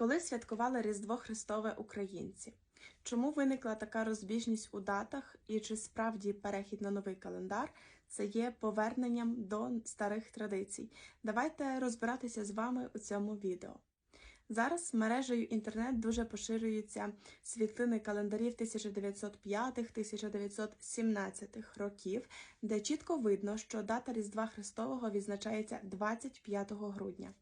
Коли святкували Різдво Христове українці? Чому виникла така розбіжність у датах, і чи справді перехід на новий календар це є поверненням до старих традицій? Давайте розбиратися з вами у цьому відео. Зараз мережею інтернет дуже поширюються світлини календарів 1905-1917 років, де чітко видно, що дата Різдва Христового відзначається 25 грудня.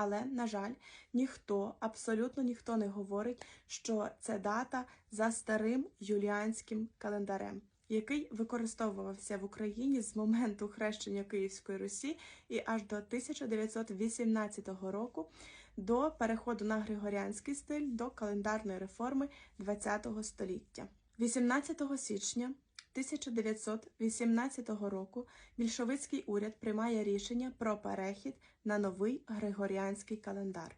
Але, на жаль, ніхто, абсолютно ніхто не говорить, що це дата за старим юліанським календарем, який використовувався в Україні з моменту хрещення Київської Русі і аж до 1918 року, до переходу на григоріанський стиль до календарної реформи ХХ століття. 18 січня 1918 року більшовицький уряд приймає рішення про перехід на новий григоріанський календар.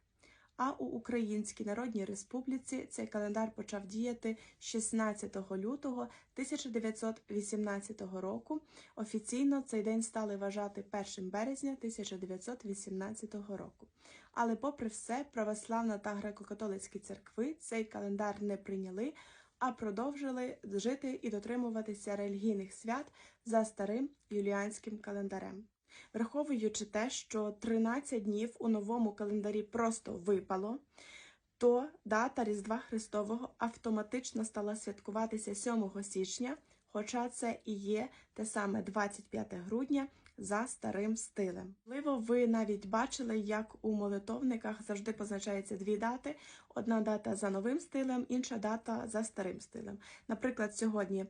А у Українській Народній Республіці цей календар почав діяти 16 лютого 1918 року. Офіційно цей день стали вважати 1 березня 1918 року. Але, попри все, православна та греко-католицькі церкви цей календар не прийняли а продовжили жити і дотримуватися релігійних свят за старим юліанським календарем. Враховуючи те, що 13 днів у новому календарі просто випало, то дата Різдва Христового автоматично стала святкуватися 7 січня, хоча це і є те саме 25 грудня за старим стилем. Можливо, ви навіть бачили, як у молитовниках завжди позначаються дві дати: одна дата за новим стилем, інша дата за старим стилем. Наприклад, сьогодні.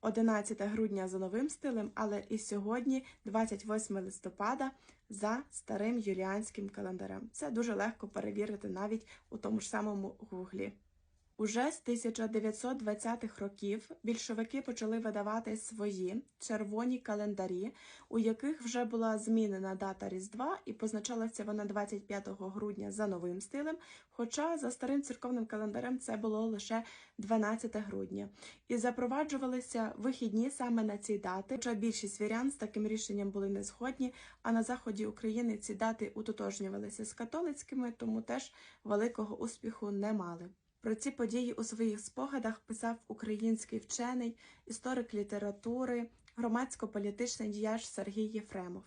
11 грудня за новим стилем, але і сьогодні, 28 листопада, за старим юліанським календарем. Це дуже легко перевірити навіть у тому ж самому гуглі. Уже з 1920-х років більшовики почали видавати свої червоні календарі, у яких вже була змінена дата Різдва, і позначалася вона 25 грудня за новим стилем. Хоча за старим церковним календарем це було лише 12 грудня. І запроваджувалися вихідні саме на ці дати. Хоча більшість вірян з таким рішенням були не згодні, а на заході України ці дати утотожнювалися з католицькими, тому теж великого успіху не мали. Про ці події у своїх спогадах писав український вчений, історик літератури, громадсько-політичний діяч Сергій Єфремов.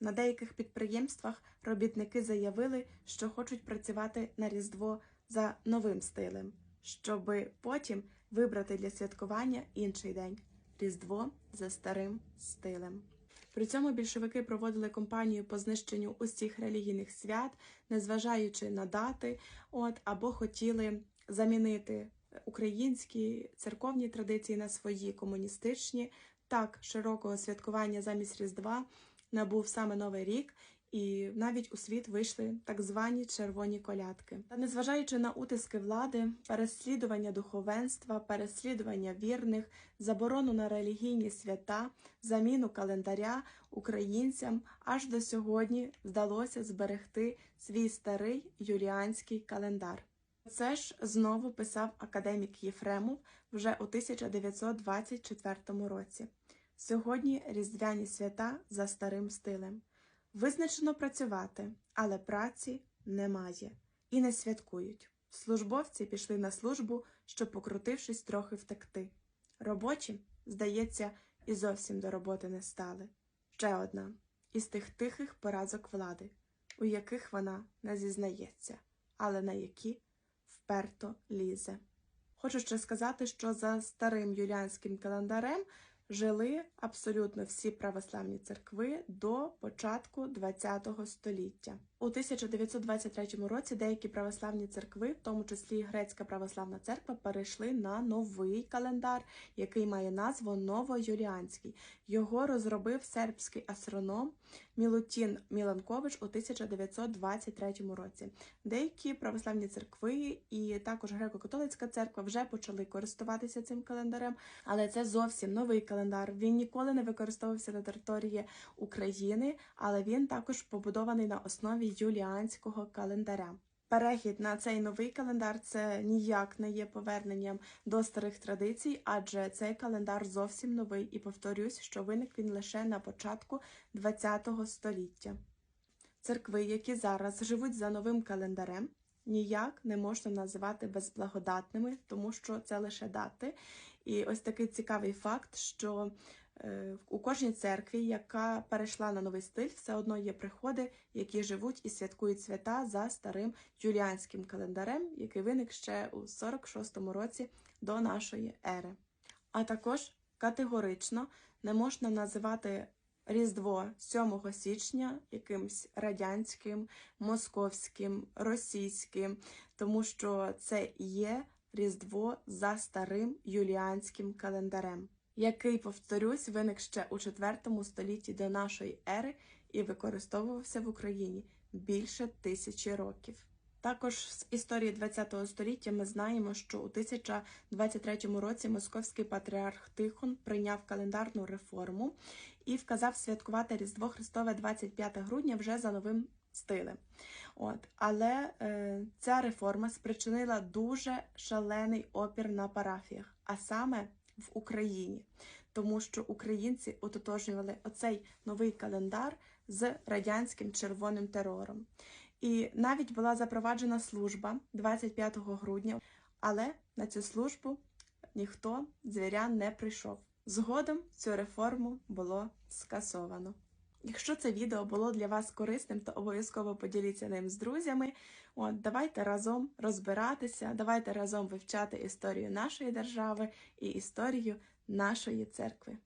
На деяких підприємствах робітники заявили, що хочуть працювати на Різдво за новим стилем, щоби потім вибрати для святкування інший день Різдво за старим стилем. При цьому більшовики проводили кампанію по знищенню усіх релігійних свят, незважаючи на дати, от або хотіли замінити українські церковні традиції на свої комуністичні. Так, широкого святкування замість Різдва набув саме Новий рік, і навіть у світ вийшли так звані червоні колядки. Та незважаючи на утиски влади, переслідування духовенства, переслідування вірних, заборону на релігійні свята, заміну календаря українцям аж до сьогодні вдалося зберегти свій старий юліанський календар. Це ж знову писав академік Єфремов вже у 1924 році. Сьогодні різдвяні свята за старим стилем. Визначено працювати, але праці немає і не святкують. Службовці пішли на службу, щоб, покрутившись, трохи втекти. Робочі, здається, і зовсім до роботи не стали. Ще одна із тих тихих поразок влади, у яких вона не зізнається, але на які вперто лізе. Хочу ще сказати, що за старим юліанським календарем жили абсолютно всі православні церкви до початку ХХ століття. У 1923 році деякі православні церкви, в тому числі Грецька православна церква, перейшли на новий календар, який має назву Новоюліанський. Його розробив сербський астроном Мілутін Міланкович у 1923 році. Деякі православні церкви і також греко-католицька церква вже почали користуватися цим календарем, але це зовсім новий календар. Він ніколи не використовувався на території України, але він також побудований на основі юліанського календаря. Перехід на цей новий календар це ніяк не є поверненням до старих традицій, адже цей календар зовсім новий і повторюсь, що виник він лише на початку ХХ століття. Церкви, які зараз живуть за новим календарем, ніяк не можна називати безблагодатними, тому що це лише дати. І ось такий цікавий факт, що у кожній церкві, яка перейшла на новий стиль, все одно є приходи, які живуть і святкують свята за старим юліанським календарем, який виник ще у 46-му році до нашої ери. А також категорично не можна називати Різдво 7 січня якимсь радянським, московським, російським, тому що це є Різдво за старим юліанським календарем, який, повторюсь, виник ще у 4 столітті до нашої ери і використовувався в Україні більше тисячі років. Також з історії ХХ століття ми знаємо, що у 1023 році московський патріарх Тихон прийняв календарну реформу і вказав святкувати Різдво Христове 25 грудня вже за новим стилем. От, але е, ця реформа спричинила дуже шалений опір на парафіях, а саме в Україні, тому що українці ототожнювали оцей новий календар з радянським червоним терором. І навіть була запроваджена служба 25 грудня, але на цю службу ніхто звіря не прийшов. Згодом цю реформу було скасовано. Якщо це відео було для вас корисним, то обов'язково поділіться ним з друзями. От, давайте разом розбиратися, давайте разом вивчати історію нашої держави і історію нашої церкви.